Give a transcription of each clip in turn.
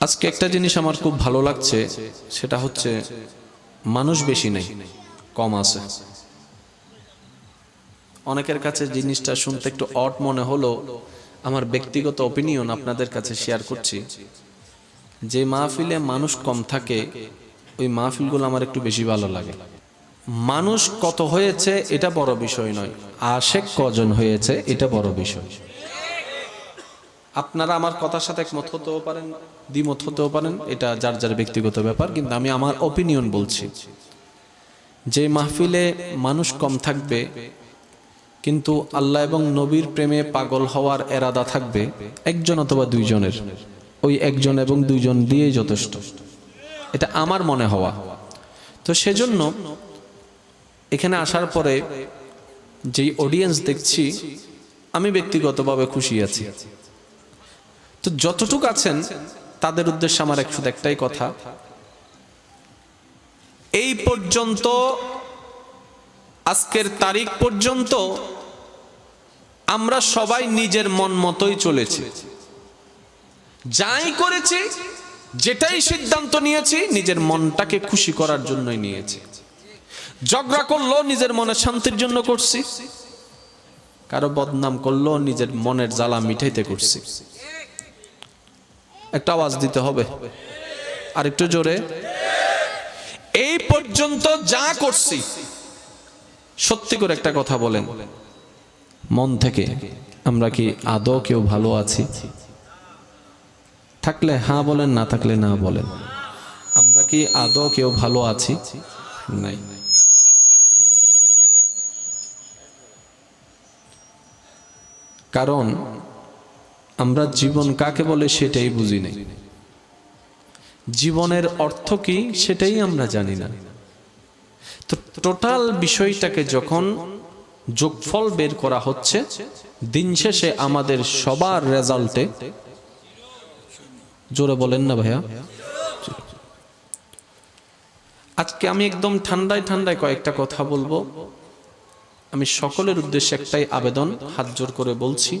আজকে একটা জিনিস আমার খুব ভালো লাগছে, সেটা হচ্ছে মানুষ বেশি নেই, কম আছে। অনেকের কাছে জিনিসটা শুনতে একটু অট মনে হলো, আমার ব্যক্তিগত অপিনিয়ন আপনাদের কাছে শেয়ার করছি। যে মাহফিলে মানুষ কম থাকে, ওই মাহফিলগুলো আমার একটু বেশি ভালো লাগে। মানুষ কত হয়েছে, এটা বড় বিষয় নয়। আশেক কজন হয়েছে, এটা বড় বিষয়। আপনারা আমার কথার সাথে একমত হতেও পারেন, দ্বিমত হতেও পারেন, এটা যার যার ব্যক্তিগত ব্যাপার, কিন্তু আমি আমার অপিনিয়ন বলছি। যে মাহফিলে মানুষ কম থাকবে, কিন্তু আল্লাহ এবং নবীর প্রেমে পাগল হওয়ার এরাদা থাকবে, একজন অথবা দুইজনের। ওই একজন এবং দুইজন দিয়েই যথেষ্ট। এটা আমার মনে হওয়া। তো সেজন্য এখানে আসার পরে যেই অডিয়েন্স দেখছি, আমি ব্যক্তিগতভাবে খুশি আছি। তো যতটুক আছেন, তাদের উদ্দেশ্যে আমার এক শুধু একটাই কথা। এই পর্যন্ত, আজকের তারিখ পর্যন্ত, আমরা সবাই নিজের মন মতোই চলেছি। যাই করেছি, যেটাই সিদ্ধান্ত নিয়েছি, নিজের মনটাকে খুশি করার জন্যই নিয়েছি। ঝগড়া করল নিজের মনে শান্তির জন্য করছি। কারও বদনাম করল নিজের মনের জ্বালা মিঠাইতে করছি। একটা আওয়াজ দিতে হবে। আর একটু জোরে। এই পর্যন্ত যা করছি, সত্যি করে একটা কথা বলেন। মন থেকে, আমরা কি আদৌ কেউ ভালো আছি? থাকলে হ্যাঁ বলেন, না থাকলে না বলেন। আমরা কি আদৌ কেউ ভালো আছি? নাই। কারণ আমরা জীবন কাকে বলে সেটাই বুঝি নাই। জীবনের অর্থ কি সেটাই আমরা জানি না। তো টোটাল বিষয়টাকে যখন যোগফল বের করা হচ্ছে, দিন শেষে আমাদের সবার রেজাল্টে, জোরে বলেন না ভাইয়া। আজকে আমি একদম ঠান্ডায় ঠান্ডায় কয়েকটা কথা বলব। আমি সকলের উদ্দেশ্যে একটাই আবেদন, হাত জোর করে বলছি।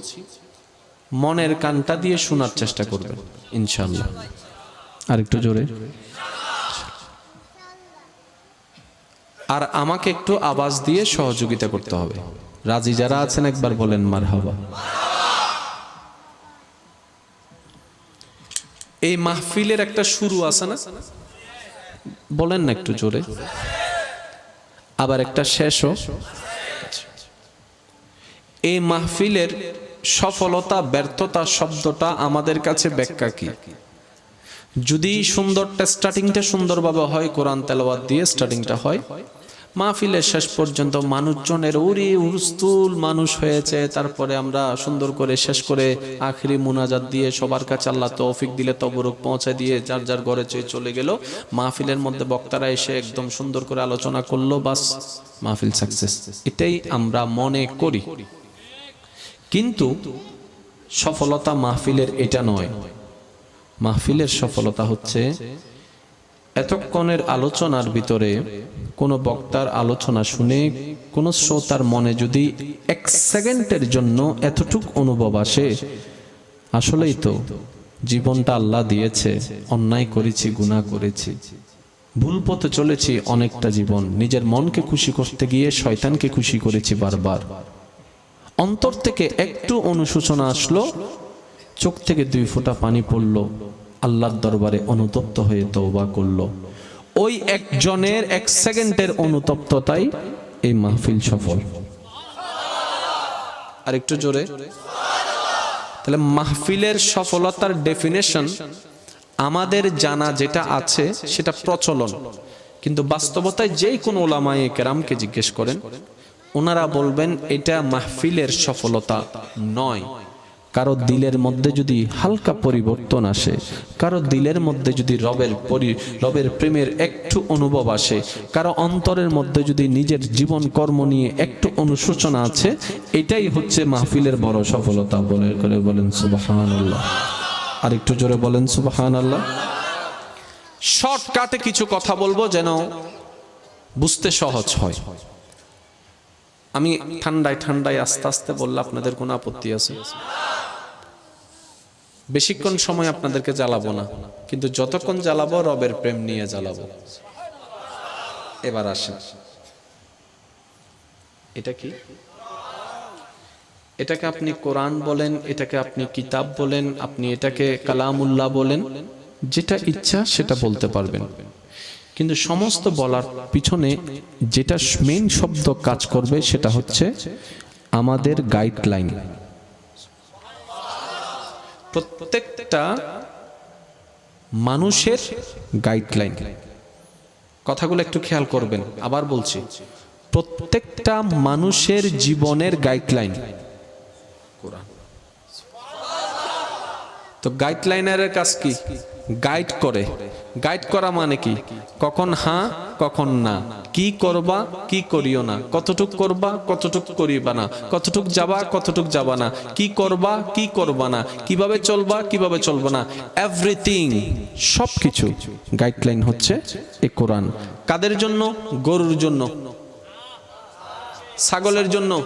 মনের কানটা দিয়ে শোনার চেষ্টা করবেন ইনশাল্লাহ আর একটু জোরে। আর আমাকে একটু আওয়াজ দিয়ে সহযোগিতা করতে হবে। রাজি যারা আছেন একবার বলেন মার হাবা এই মাহফিলের একটা শুরু আছে না? বলেন না একটু জোরে। আবার একটা শেষও। এই মাহফিলের সফলতা, ব্যর্থতা শব্দটা আমাদের কাছে ব্যাখ্যা কি? যদি সুন্দরটা স্টার্টিংটা সুন্দরভাবে হয়, কোরআন তেলাওয়াত দিয়ে স্টার্টিংটা হয়, মাহফিলের শেষ পর্যন্ত মানুষজনের উরি উরস্তুল মানুষ হয়েছে, তারপরে আমরা সুন্দর করে শেষ করে আখরি মুনাজাত দিয়ে সবার কাছে আল্লাহ তৌফিক দিলে তবরক পৌঁছে দিয়ে যার যার ঘরে চেয়ে চলে গেল, মাহফিলের মধ্যে বক্তারা এসে একদম সুন্দর করে আলোচনা করল, বাস মাহফিল সাকসেস এটাই আমরা মনে করি। কিন্তু সফলতা মাহফিলের এটা নয়। মাহফিলের সফলতা হচ্ছে এতক্ষণের আলোচনার ভিতরে কোনো বক্তার আলোচনা শুনে কোনো শ্রোতার মনে যদি এক সেকেন্ডের জন্য এতটুক অনুভব আসে, আসলেই তো জীবনটা আল্লাহ দিয়েছে, অন্যায় করেছি, গুনাহ করেছি, ভুল পথে চলেছি অনেকটা জীবন, নিজের মনকে খুশি করতে গিয়ে শয়তানকে খুশি করেছি বারবার। অন্তর থেকে একটু অনুশোচনা আসলো, চোখ থেকে দুই ফোঁটা পানি পড়ল, আল্লাহর দরবারে অনুতপ্ত হয়ে তওবা করল। ওই একজনের এক সেকেন্ডের অনুতপ্ততাই এই মাহফিল সফল। আর একটু জোরে। তাহলে মাহফিলের সফলতার ডেফিনেশন আমাদের জানা যেটা আছে সেটা প্রচলন। কিন্তু বাস্তবতায় যেই কোনো ওলামায়ে কেরামকে জিজ্ঞেস করেন ওনারা বলবেন এটা মাহফিলের সফলতা নয়। কারও দিলের মধ্যে যদি হালকা পরিবর্তন আসে, কারও দিলের মধ্যে যদি রবের পরি, রবের প্রেমের একটু অনুভব আসে, কারও অন্তরের মধ্যে যদি নিজের জীবন কর্ম নিয়ে একটু অনুশোচনা আছে, এটাই হচ্ছে মাহফিলের বড় সফলতা বলে করে বলেন সুবাহান আল্লাহ আর একটু জোরে বলেন সুবাহান আল্লাহ শর্টকাটে কিছু কথা বলব যেন বুঝতে সহজ হয়। আমি ঠান্ডায় ঠান্ডায় আস্তে আস্তে বললে আপনাদের কোনো আপত্তি আছে? বেশিক্ষণ সময় আপনাদেরকে জ্বালাবো না, কিন্তু যতক্ষণ জ্বালাবো রবের প্রেম নিয়ে জ্বালাবো। এবার আসেন। এটা কি? এটাকে আপনি কোরআন বলেন, এটাকে আপনি কিতাব বলেন, আপনি এটাকে কালামুল্লাহ বলেন, যেটা ইচ্ছা সেটা বলতে পারবেন। কিন্তু সমস্ত বলার পিছনে যেটা মেন শব্দ কাজ করবে সেটা হচ্ছে আমাদের গাইডলাইন প্রত্যেকটা মানুষের গাইডলাইন কথাগুলো একটু খেয়াল করবেন, আবার বলছি। প্রত্যেকটা মানুষের জীবনের গাইডলাইন তো গাইডলাইনারের কাজ কি? গাইড করে। গাইড করা মানে কি? কখন হ্যাঁ কখন না। কি করবা, কি করিও না। কতটুক করবা, কতটুক করিবা না। কতটুক যাবা কতটুক যাবা না। কি করবা কি করবা না। কীভাবে চলবা কীভাবে চলবা না। এভরিথিং সব কিছু গাইডলাইন হচ্ছে এ কোরআন। কাদের জন্য? গরুর জন্য। ছাগলের জন্য।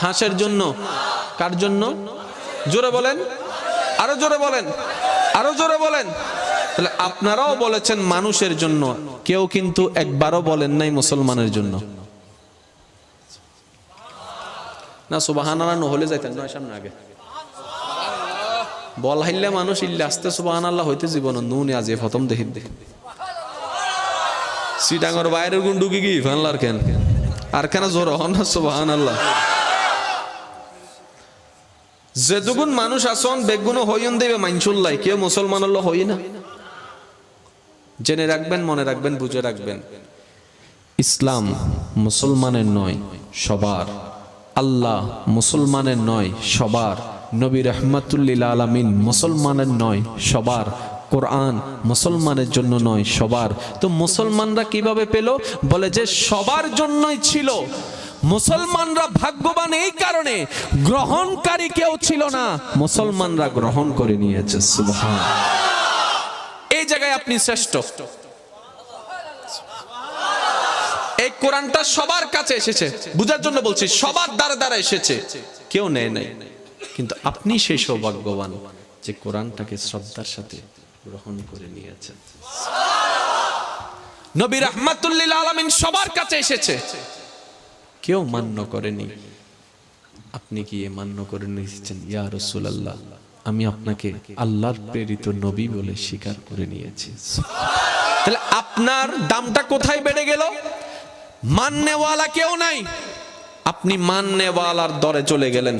হাঁসের জন্য। কার জন্য? জোরে বলেন। আরও জোরে বলেন। আরও জোরে বলেন। তাহলে আপনারাও বলেছেন মানুষের জন্য, কেউ কিন্তু একবারও বলেন নাই মুসলমানের জন্য। না সুবাহান নহলে যাইতেন নয় সামনে আগে। বল হাইলে মানুষ ইল্লে আসতে সুবাহান আল্লাহ হইতে জীবন নুন আজ এ প্রথম দেখি দেখি সিটাঙ্গর বাইরের গুণ ঢুকি কি? ফানলার কেন? আর কেন জোর হন না সুবাহান আল্লাহ যেদুগুন মানুষ আসন বেগুনো হইন দেবে মাইনসুল্লাই কেউ মুসলমান হলো হই না। জেনে রাখবেন, মনে রাখবেন, বুঝে রাখবেন। ইসলাম মুসলমানের নয়, সবার। আল্লাহ মুসলমানের নয়, সবার। নবী রহমাতুল্লিল আলমিন মুসলমানের নয়, সবার। কোরআন মুসলমানের জন্য নয়, সবার। তো মুসলমানরা কীভাবে পেল? বলে যে সবার জন্যই ছিল। মুসলমানরা ভাগ্যবান এই কারণে গ্রহণকারী কেউ ছিল না, মুসলমানরা গ্রহণ করে নিয়েছে এই জায়গায় আপনি শ্রেষ্ঠ। এই কোরআনটা সবার কাছে এসেছে, বুঝার জন্য বলছি, সবার দ্বারা দ্বারা এসেছে। কেউ নেয় নাই। কিন্তু আপনি সেই সৌভাগ্যবান যে কোরআনটাকে শ্রদ্ধার সাথে গ্রহণ করে নিয়েছেন নবী রহমাতুল্লিল আলমিন সবার কাছে এসেছে। কেউ মান্য করেনি। আপনি কি এ মান্য করে নিয়েছেন? ইয়া রসুলাল্লাহ, আমি আপনাকে আল্লাহর প্রেরিত নবী বলে স্বীকার করে নিয়েছি। তাহলে আপনার দামটা কোথায় বেড়ে গেল? মাননেওয়ালা কেউ নাই। আপনি মাননেওয়ালার দরে চলে গেলেন।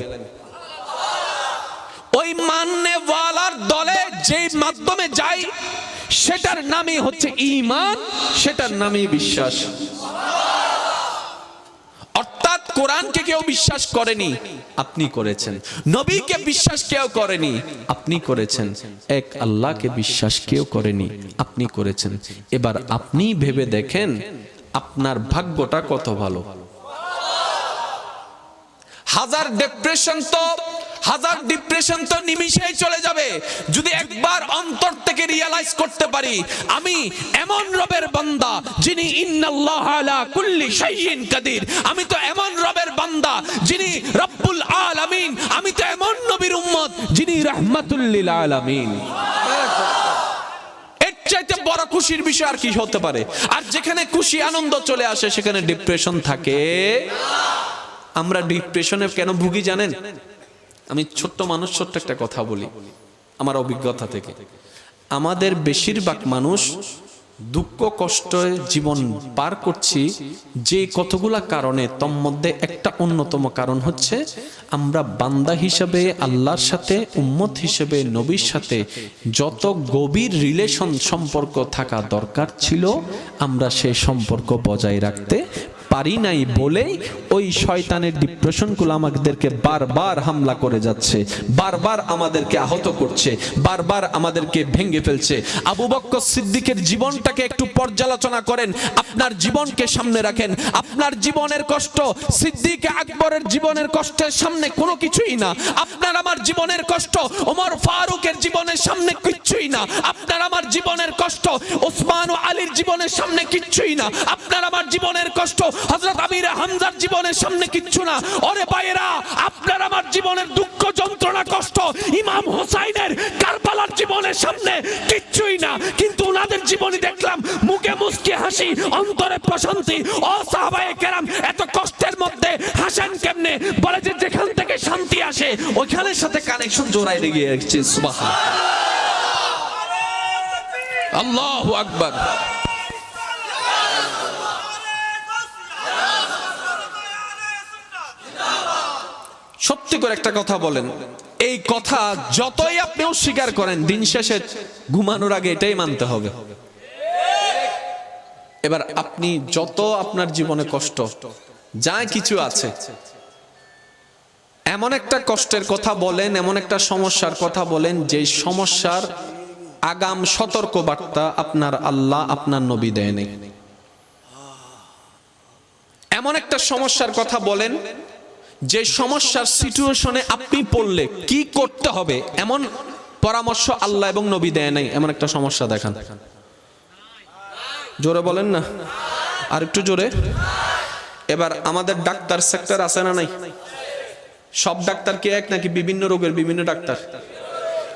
ওই মাননেওয়ালার দলে যেই মাধ্যমে যাই, সেটার নামই হচ্ছে ইমান সেটার নামই বিশ্বাস। কোরআনকে কেউ বিশ্বাস করেনি, আপনি করেছেন। নবীকে বিশ্বাস কেউ করেনি, আপনি করেছেন। এক আল্লাহকে বিশ্বাস কেউ করেনি, আপনি করেছেন। এবার আপনি ভেবে দেখেন, আপনার ভাগ্যটা কত ভালো। হাজার ডিপ্রেশন তো হাজার ডিপ্রেশন তো নিমিশেই চলে যাবে। যদি একবার অন্তর থেকে রিয়ালাইজ করতে পারি, আমি এমন রবের বান্দা যিনি ইন্নাল্লাহ আলা কুল্লি শাইইন কাদির। আমি তো এমন রবের বান্দা যিনি রব্বুল আলামিন। আমি তো এমন নবীর উম্মত যিনি রাহমাতুল লিল আলামিন। চাইতে বড় খুশির বিষয় আর কি হতে পারে? আর যেখানে খুশি আনন্দ চলে আসে, সেখানে ডিপ্রেশন থাকে। আমরা ডিপ্রেশনে কেন ভুগি জানেন? আমি ছোট্ট মানুষ, ছোট্ট একটা কথা বলি আমার অভিজ্ঞতা থেকে। আমাদের বেশিরভাগ মানুষ দুঃখ, কষ্ট, জীবন পার করছি যে কতগুলা কারণে তন্মধ্যে একটা অন্যতম কারণ হচ্ছে আমরা বান্দা হিসেবে, আল্লাহর সাথে, উম্মত হিসেবে, নবীর সাথে যত গভীর রিলেশন সম্পর্ক থাকা দরকার ছিল, আমরা সেই সম্পর্ক বজায় রাখতে পারি নাই বলেই ওই শয়তানের ডিপ্রেশনগুলো আমাদেরকে বারবার হামলা করে যাচ্ছে, বারবার আমাদেরকে আহত করছে, বারবার আমাদেরকে ভেঙে ফেলছে। আবু বক্কর সিদ্দিকের জীবনটাকে একটু পর্যালোচনা করেন, আপনার জীবনকে সামনে রাখেন। আপনার জীবনের কষ্ট, সিদ্দিক আকবরের জীবনের কষ্টের সামনে কোনো কিছুই না। আপনার আমার জীবনের কষ্ট, ওমর ফারুকের জীবনের সামনে কিচ্ছুই না। আপনার আমার জীবনের কষ্ট, ওসমান ও আলীর জীবনের সামনে কিচ্ছুই না। আপনার আমার জীবনের কষ্ট হযরত আমির হামজার জীবনের সামনে কিচ্ছু না। ওরে ভাইয়েরা, আপনার আমার জীবনের দুঃখ, যন্ত্রণা, কষ্ট ইমাম হোসাইনের কারবালার জীবনের সামনে কিচ্ছুই না। কিন্তু ওনাদের জীবনী দেখলাম মুখে মুসকি হাসি, অন্তরে প্রশান্তি। ও সাহাবায়ে কেরাম, এত কষ্টের মধ্যে হাসেন কেমনে? বলে যে যেখান থেকে শান্তি আসে, ওইখানের সাথে কানেকশন জোড়াই লেগে গেছে সুবহান আল্লাহু আকবার। সত্যি করে একটা কথা বলেন। এই কথা যতই আপনি অস্বীকার করেন, দিন শেষে ঘুমানোর আগে এটাই মানতে হবে। এবার আপনি যত আপনার জীবনে কষ্ট, যা কিছু আছে, এমন একটা কষ্টের কথা বলেন, এমন একটা সমস্যার কথা বলেন, যে সমস্যার আগাম সতর্ক বার্তা আপনার আল্লাহ, আপনার নবী দেয়নি এমন একটা সমস্যার কথা বলেন যে সমস্যার সিচুয়েশনে আপনি পড়লে কি করতে হবে? এমন পরামর্শ আল্লাহ এবং নবী দেয় নাই, এমন একটা সমস্যা দেখান। জোরে বলেন না? আর একটু জোরে। এবার আমাদের ডাক্তার সেক্টর আছে না নাই? সব ডাক্তার কে এক নাকি বিভিন্ন রোগের বিভিন্ন ডাক্তার?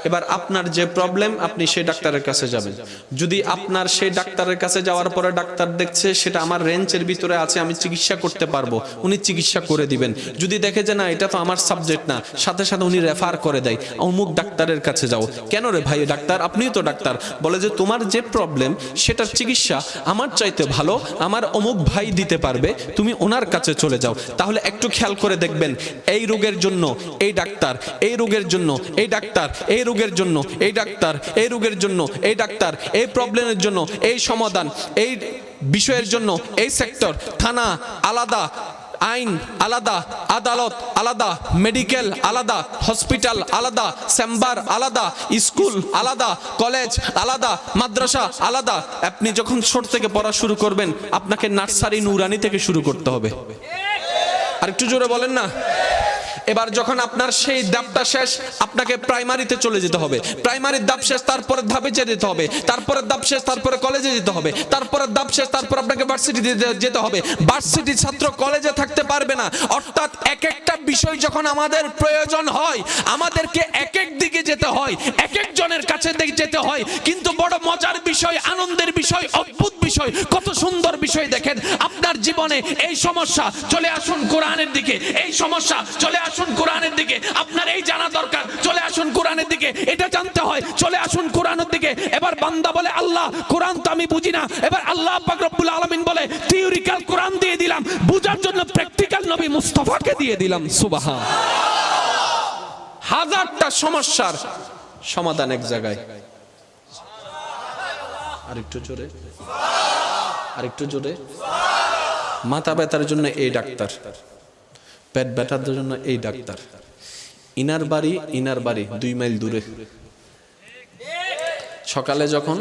এবার আপনার যে প্রবলেম আপনি সেই ডাক্তারের কাছে যাবেন। যদি আপনার সেই ডাক্তারের কাছে যাওয়ার পরে ডাক্তার দেখছে সেটা আমার রেঞ্জের ভিতরে আছে, আমি চিকিৎসা করতে পারব, উনি চিকিৎসা করে দিবেন। যদি দেখে যে না, এটা তো আমার সাবজেক্ট না, সাথে সাথে উনি রেফার করে দেয়, অমুক ডাক্তারের কাছে যাও। কেন রে ভাই ডাক্তার? আপনিও তো ডাক্তার। বলে যে তোমার যে প্রবলেম সেটার চিকিৎসা আমার চাইতে ভালো, আমার অমুক ভাই দিতে পারবে, তুমি ওনার কাছে চলে যাও। তাহলে একটু খেয়াল করে দেখবেন, এই রোগের জন্য এই ডাক্তার, এই রোগের জন্য এই ডাক্তার, এই রোগের জন্য, এই ডাক্তার, এই রোগের জন্য, এই ডাক্তার, এই প্রবলেমের জন্য, এই সমাধান, এই বিষয়ের জন্য, এই সেক্টর থানা, আলাদা, আইন, আলাদা, আদালত, আলাদা মেডিকেল আলাদা হসপিটাল আলাদা চেম্বার আলাদা স্কুল আলাদা কলেজ আলাদা, মাদ্রাসা, আলাদা। আপনি যখন ছোট থেকে পড়া শুরু করবেন, আপনাকে নার্সারি নুরানি থেকে শুরু করতে হবে। আর একটু জোরে বলেন না? এবার যখন আপনার সেই দাপটা শেষ, আপনাকে প্রাইমারিতে চলে যেতে হবে। প্রাইমারির ধাপ শেষ তারপরে ধাপে যেতে হবে। তারপরে ধাপ শেষ, তারপরে কলেজে যেতে হবে। তারপরে ধাপ শেষ, তারপর আপনাকে ভার্সিটিতে যেতে হবে। ভার্সিটি ছাত্র কলেজে থাকতে পারবে না। অর্থাৎ এক একটা বিষয় যখন আমাদের প্রয়োজন হয়, আমাদেরকে এক এক দিকে যেতে হয়, এক একজনের কাছে যেতে হয়। কিন্তু বড় মজার বিষয়, আনন্দের বিষয়, অদ্ভুত বিষয়, কত সুন্দর বিষয় দেখেন। আপনার জীবনে এই সমস্যা চলে আসুন কোরআনের দিকে। এই সমস্যা চলে আসুন কোরআনের দিকে। আপনার এই জানা দরকার। চলে আসুন কোরআনের দিকে। এটা জানতে হয়। চলে আসুন কোরআনের দিকে। এবার বান্দা বলে, আল্লাহ, কোরআন তো আমি বুঝি না। এবার আল্লাহ পাক রব্বুল আলামিন বলে থিওরিক্যাল কোরআন দিয়ে দিলাম। বুঝার জন্য প্র্যাকটিক্যাল নবী মুস্তাফাকে দিয়ে দিলাম। সুবহান। হাজারটা সমস্যার সমাধান এক জায়গায়। আরেকটু জোরে। আরেকটু জোরে। মাথা ব্যথার জন্য এই ডাক্তার। পেট ব্যথার জন্য এই ডাক্তার। ইনার বাড়ি ইনার বাড়ি দুই মাইল দূরে। সকালে যখন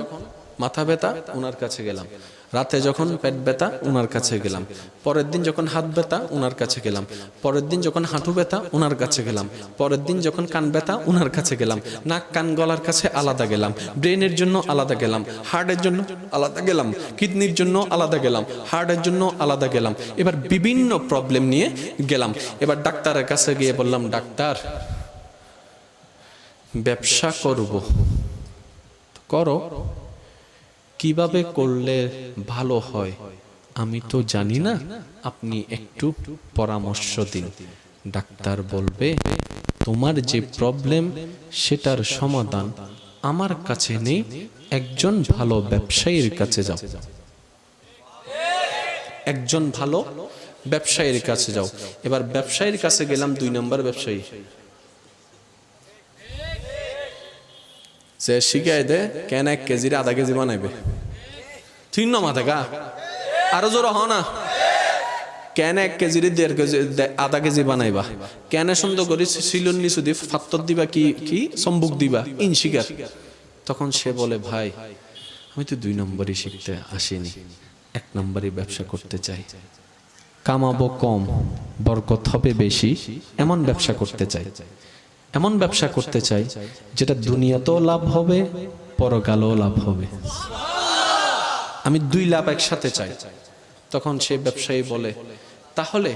মাথা ব্যথা ওনার কাছে গেলাম। রাতে যখন পেট ব্যথা ওনার কাছে গেলাম। পরের দিন যখন হাত ব্যথা ওনার কাছে গেলাম। পরের দিন যখন হাঁটু ব্যথা ওনার কাছে গেলাম। পরের দিন যখন কান ব্যথা ওনার কাছে গেলাম। নাক কান গলার কাছে আলাদা গেলাম। ব্রেনের জন্য আলাদা গেলাম। হার্টের জন্য আলাদা গেলাম। কিডনির জন্য আলাদা গেলাম। হার্টের জন্য আলাদা গেলাম। এবার বিভিন্ন প্রবলেম নিয়ে গেলাম। এবার ডাক্তারের কাছে গিয়ে বললাম, ডাক্তার, ব্যবসা করব। করো কীভাবে করলে ভালো হয়? আমি তো জানি না। আপনি একটু পরামর্শ দিন। ডাক্তার বলবে, তোমার যে প্রবলেম সেটার সমাধান আমার কাছে নেই। একজন ভালো ব্যবসায়ীর কাছে যাও। একজন ভালো ব্যবসায়ীর কাছে যাও। এবার ব্যবসায়ীর কাছে গেলাম দুই নম্বর ব্যবসায়ী। সে শিখাই দে, কেন এক কেজির আধা কেজি বানাইবে? তিন মাথা গা? আরও জোর হ না। কেন এক কেজির দেড় কেজি আধা কেজি বানাইবা? কেন সুন্দর করে সিলন নিচু দি ফাত্তর দিবা কি কি? সম্বুক দিবা, ইন শিকার। তখন সে বলে, ভাই, আমি তো দুই নম্বরই শিখতে আসিনি। এক নম্বরই ব্যবসা করতে চাই। কামাবো কম, বরকত হবে বেশি, এমন ব্যবসা করতে চাই। এমন ব্যবসা করতে চাই যেটা দুনিয়াতেও লাভ হবে, পরকালও লাভ হবে। আমি দুই লাভ একসাথে চাই। তখন সে ব্যবসায়ী বলে, তাহলে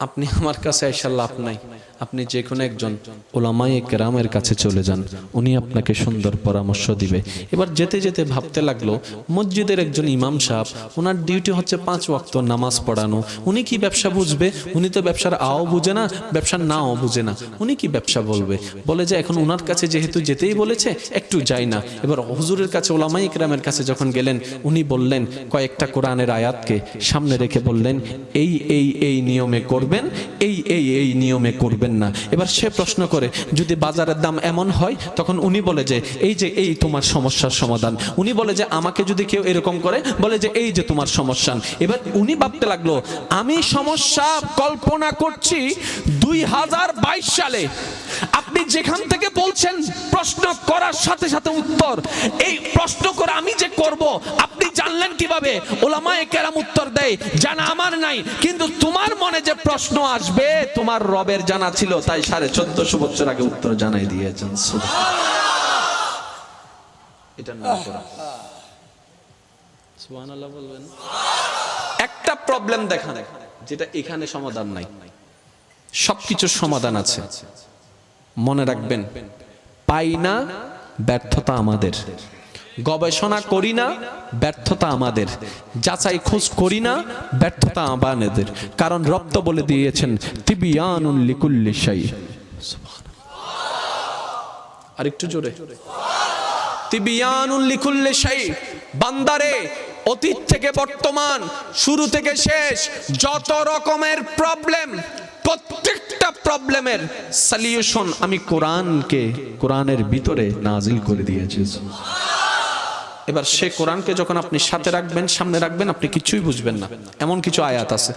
আপনি আমার কাছে এসে লাভ নাই। আপনি যে কোনো একজন ওলামাই কেরামের কাছে চলে যান। উনি আপনাকে সুন্দর পরামর্শ দিবে। এবার যেতে যেতে ভাবতে লাগল, মসজিদের একজন ইমাম সাহেব ওনার ডিউটি হচ্ছে পাঁচ ওয়াক্ত নামাজ পড়ানো। উনি কি ব্যবসা বুঝবে? উনি তো ব্যবসার আও বুঝে না, ব্যবসার নাও বুঝে না। উনি কি ব্যবসা বলবে? বলে যে, এখন ওনার কাছে যেহেতু যেতেই বলেছে, একটু যাই না। এবার হুজুরের কাছে ওলামাই ইকরামের কাছে যখন গেলেন, উনি বললেন, কয়েকটা কোরআনের আয়াতকে সামনে রেখে বললেন, এই এই এই নিয়মে করবেন এই এই এই নিয়মে করবেন না। এবার সে প্রশ্ন করে, যদি বাজারের দাম এমন হয়? তখন উনি বলে যে, এই যে, এই তোমার সমস্যার সমাধান। উনি বলে যে, আমাকে যদি কেউ এরকম করে, বলে যে, এই যে তোমার সমস্যা এবার উনি ভাবতে লাগল, আমি সমস্যা কল্পনা করছি দুই হাজার বাইশ সালে। আপনি যেখান থেকে বলছেন প্রশ্ন করার সাথে সাথে উত্তর এই প্রশ্ন করে আমি যে করব আপনি জানলেন কীভাবে? ওলামায়ে কেরাম উত্তর দেয় জানা আমার নাই কিন্তু তোমার মনে যে প্রশ্ন আসবে তোমার রবের জানা ছিল তাই সাড়ে চোদ্দশো বছর আগে উত্তর জানাই দিয়েছেন। বলবেন। একটা প্রবলেম দেখা যেটা এখানে সমাধান নাই। সবকিছুর সমাধান আছে। মনে রাখবেন, পাই না ব্যর্থতা আমাদের। গবেষণা করি না ব্যর্থতা আমাদের। যাচাই খোঁজ করি না ব্যর্থতা আমাদের। কারণ রক্ত বলে দিয়েছেন তিবিয়ানুল লিকুল্লি শাই। আর একটু জোরে। তিবিয়ানুল লিকুল্লি শাই। বান্দারে, অতীত থেকে বর্তমান, শুরু থেকে শেষ, যত রকমের প্রবলেম প্রত্যেকটা প্রবলেমের সলিউশন আমি কোরআনকে, কোরআনের ভিতরে নাজিল করে দিয়েছি। এবার সে কোরআনকে যখন আপনি সাথে রাখবেন, সামনে রাখবেন, আপনি কিছুই বুঝবেন না। এমন কিছু আয়াত আছে।